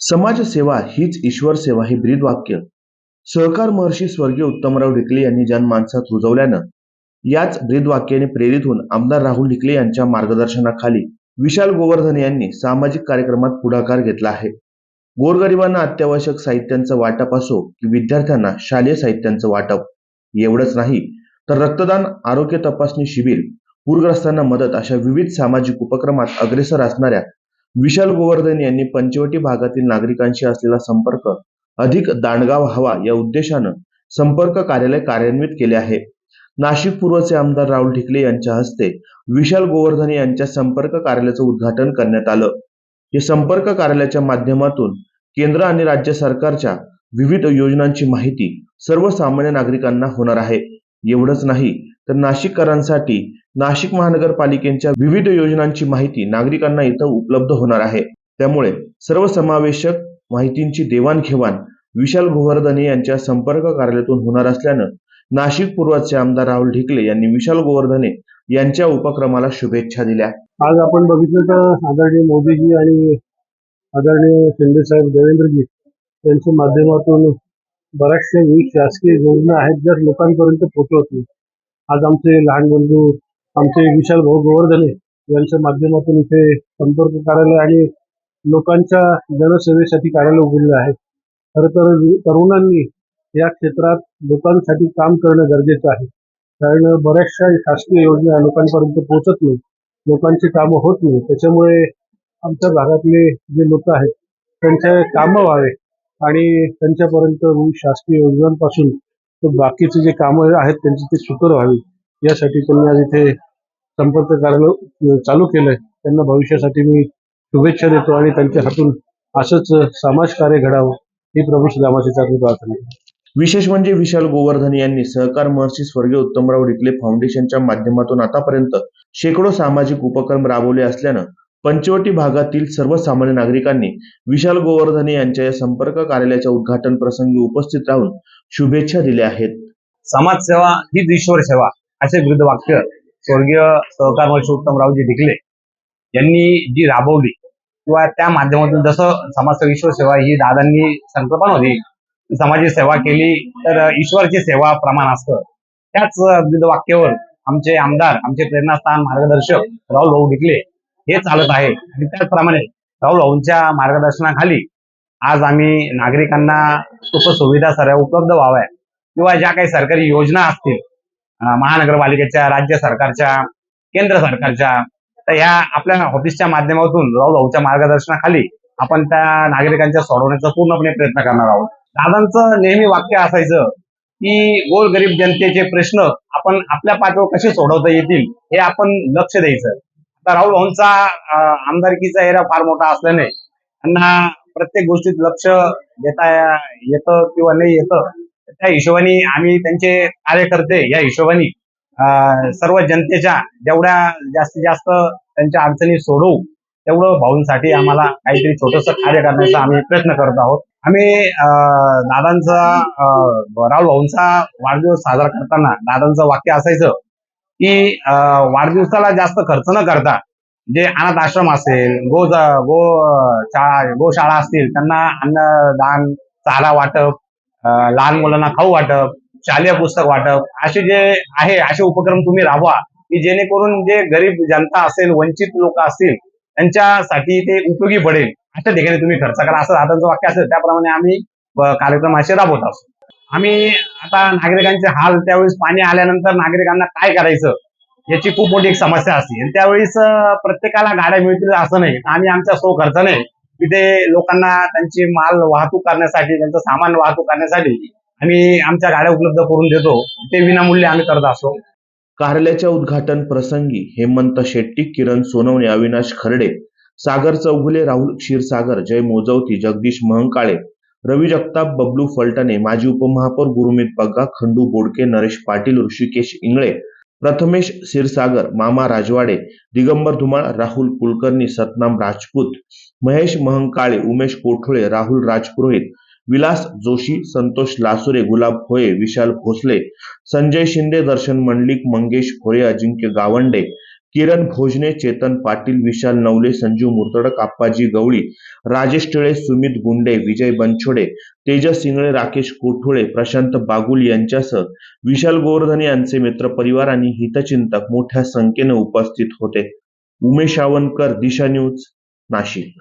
समाजसेवा हीच ईश्वर सेवा हे ब्रीद वाक्य. सहकार महर्षी स्वर्गीय उत्तमराव ढिकले यांनी जनमानसात रुजवल्यानं याच ब्रीद वाक्याने प्रेरित होऊन आमदार राहुल ढिकले यांच्या मार्गदर्शनाखाली विशाल गोवर्धन यांनी सामाजिक कार्यक्रमात पुढाकार घेतला आहे. गोरगरिबांना अत्यावश्यक साहित्यांचं वाटप असो की विद्यार्थ्यांना शालेय साहित्यांचं वाटप एवढंच नाही तर रक्तदान आरोग्य तपासणी शिबिर पूरग्रस्तांना मदत अशा विविध सामाजिक उपक्रमात अग्रेसर असणाऱ्या विशाल गोवर्धन यांनी पंचवटी भागातील नागरिकांशी असलेला संपर्क अधिक दांडगाव व्हावा या उद्देशानं संपर्क कार्यालय कार्यान्वित केले आहे. नाशिक पूर्वचे आमदार राहुल ढिकले यांच्या हस्ते विशाल गोवर्धन यांच्या संपर्क कार्यालयाचं उद्घाटन करण्यात आलं. हे संपर्क कार्यालयाच्या माध्यमातून केंद्र आणि राज्य सरकारच्या विविध योजनांची माहिती सर्वसामान्य नागरिकांना होणार आहे. एवढंच नाही तर नाशिककरांसाठी नाशिक महानगरपालिकेच्या विविध योजनांची माहिती नागरिकांना इथं उपलब्ध होणार आहे. त्यामुळे सर्वसमावेशक माहितींची देवाणघेवाण विशाल गोवर्धने यांच्या संपर्क कार्यालयातून होणार असल्यानं नाशिक पूर्वचे आमदार राहुल ढिकले यांनी विशाल गोवर्धने यांच्या उपक्रमाला शुभेच्छा दिल्या. आज आपण बघितलं तर आदरणीय मोदीजी आणि आदरणीय शिंदे साहेब देवेंद्रजी यांच्या माध्यमातून बऱ्याचशा विविध शासकीय योजना आहेत ज्या लोकांपर्यंत पोहोचवतील नाही. आज आमचे लहान बंधू आमचे विशाल भाऊ गोवर्धने यांच्या माध्यमातून इथे संपर्क कार्यालय आणि लोकांच्या जनसेवेसाठी कार्यालय उघडले आहे. खरं तर तरुणांनी या क्षेत्रात लोकांसाठी काम करणं गरजेचं आहे. कारण बऱ्याचशा शासकीय योजना लोकांपर्यंत पोहोचत नाही. लोकांची कामं होत नाही. त्याच्यामुळे आमच्या भागातले जे लोक आहेत त्यांचे कामं व्हावे आणि त्यांच्यापर्यंत शासकीय योजनांपासून तर बाकीचे जे कामं आहेत त्यांची ते सुकर व्हावी. यासाठी त्यांनी आज इथे संपर्क कार्यालय चालू केलंय. त्यांना भविष्यासाठी मी शुभेच्छा देतो आणि त्यांच्या हातून असंच समाजकार्य घडावं ही प्रभू श्रीरामाची चांगली प्रार्थना विशेष म्हणजे विशाल गोवर्धन यांनी सहकार महर्षी स्वर्गीय उत्तमराव डिकले फाउंडेशनच्या माध्यमातून आतापर्यंत शेकडो सामाजिक उपक्रम राबवले असल्यानं पंचवटी भागातील सर्वसामान्य नागरिकांनी विशाल गोवर्धने यांच्या या संपर्क कार्यालयाच्या उद्घाटन प्रसंगी उपस्थित राहून शुभेच्छा दिल्या आहेत. समाजसेवा हीच ईश्वर सेवा असे विरुद्ध वाक्य स्वर्गीय सहकार मंत्री उत्तमरावजी ढिकले यांनी जी राबवली किंवा त्या माध्यमातून जसं समाजसेवा ईश्वर सेवा ही दादांनी संकल्पना होती समाजाची सेवा केली तर ईश्वरची सेवा प्रमाण असतं. त्याच विविध वाक्यावर आमचे आमदार आमचे प्रेरणास्थान मार्गदर्शक राहुल भाऊ ढिकले हे चालत आहे. आणि त्याचप्रमाणे राहुल भाऊंच्या मार्गदर्शनाखाली आज आम्ही नागरिकांना सुख सुविधा सर्व उपलब्ध व्हाव्या किंवा ज्या काही सरकारी योजना असतील महानगरपालिकेच्या राज्य सरकारच्या केंद्र सरकारच्या तर ह्या आपल्या ऑफिसच्या माध्यमातून राहुल भाऊच्या मार्गदर्शनाखाली आपण त्या नागरिकांच्या सोडवण्याचा पूर्णपणे प्रयत्न करणार आहोत. दादांचं नेहमी वाक्य असायचं की गोरगरीब जनतेचे प्रश्न आपण आपल्या पातळीवर कसे सोडवता येतील हे आपण लक्ष द्यायचं. आता राहुल भाऊंचा आमदारकीचा एरिया फार मोठा असल्याने त्यांना प्रत्येक गोष्टीत लक्ष देता येतं किंवा नाही येतं त्या हिशोबाने आम्ही त्यांचे कार्यकर्ते या हिशोबाने सर्व जनतेच्या जेवढ्या जास्तीत जास्त त्यांच्या अडचणी सोडवू तेवढं भाऊंसाठी आम्हाला काहीतरी छोटस कार्य करण्याचा आम्ही प्रयत्न करत आहोत. आम्ही दादांचा राहुल भाऊंचा वाढदिवस साजरा करताना दादांचं वाक्य असायचं की वाढदिवसाला जास्त खर्च न करता जे अनाथ आश्रम असेल गो गो शाळा गोशाळा असतील त्यांना अन्नदान चारा वाटप लहान मुलांना खाऊ वाटप शालेय पुस्तक वाटप असे जे आहे असे उपक्रम तुम्ही राबवा की जेणेकरून जे गरीब जनता असेल वंचित लोक असतील त्यांच्यासाठी ते उपयोगी पडेल. अशा ठिकाणी तुम्ही खर्च करा. असं दादांचं वाक्य असेल. त्याप्रमाणे आम्ही कार्यक्रम असे राबवत असतो आम्ही आता नागरिकांचे हाल त्यावेळेस पाणी आल्यानंतर नागरिकांना काय करायचं याची खूप मोठी एक समस्या असते. आणि त्यावेळेस प्रत्येकाला गाड्या मिळतील असं नाही. आम्ही आमच्या सो खर्चाने तिथे लोकांना त्यांची माल वाहतूक करण्यासाठी त्यांचं सामान वाहतूक करण्यासाठी आम्ही आमच्या गाड्या उपलब्ध करून देतो. ते विनामूल्य आम्ही करत असतो. कार्यालयाच्या उद्घाटन प्रसंगी हेमंत शेट्टी किरण सोनवणे अविनाश खर्डे सागर चौगुले राहुल क्षीरसागर जय मोजवती जगदीश महंकाळे रवी जगताप बबलू फलटणे माजी उपमहापौर गुरुमित बग्गा खंडू बोडके नरेश पाटील ऋषिकेश इंगळे प्रथमेश क्षीरसागर मामा राजवाडे दिगंबर धुमाळ राहुल कुलकर्णी सतनाम राजपूत महेश महंकाळे उमेश कोठोळे राहुल राजपुरोहित विलास जोशी संतोष लासुरे गुलाब होये विशाल भोसले संजय शिंदे दर्शन मंडलिक मंगेश खोरे अजिंक्य गावंडे किरण भोजने चेतन पाटील विशाल नवले संजू मुर्तडक आप्पाजी गवळी राजेश टिळे सुमित गुंडे विजय बनछोडे तेजस इंगळे राकेश कोठुळे प्रशांत बागुल यांच्यासह विशाल गोवर्धन यांचे मित्रपरिवार आणि हितचिंतक मोठ्या संख्येने उपस्थित होते. उमेश आवनकर दिशा न्यूज नाशिक.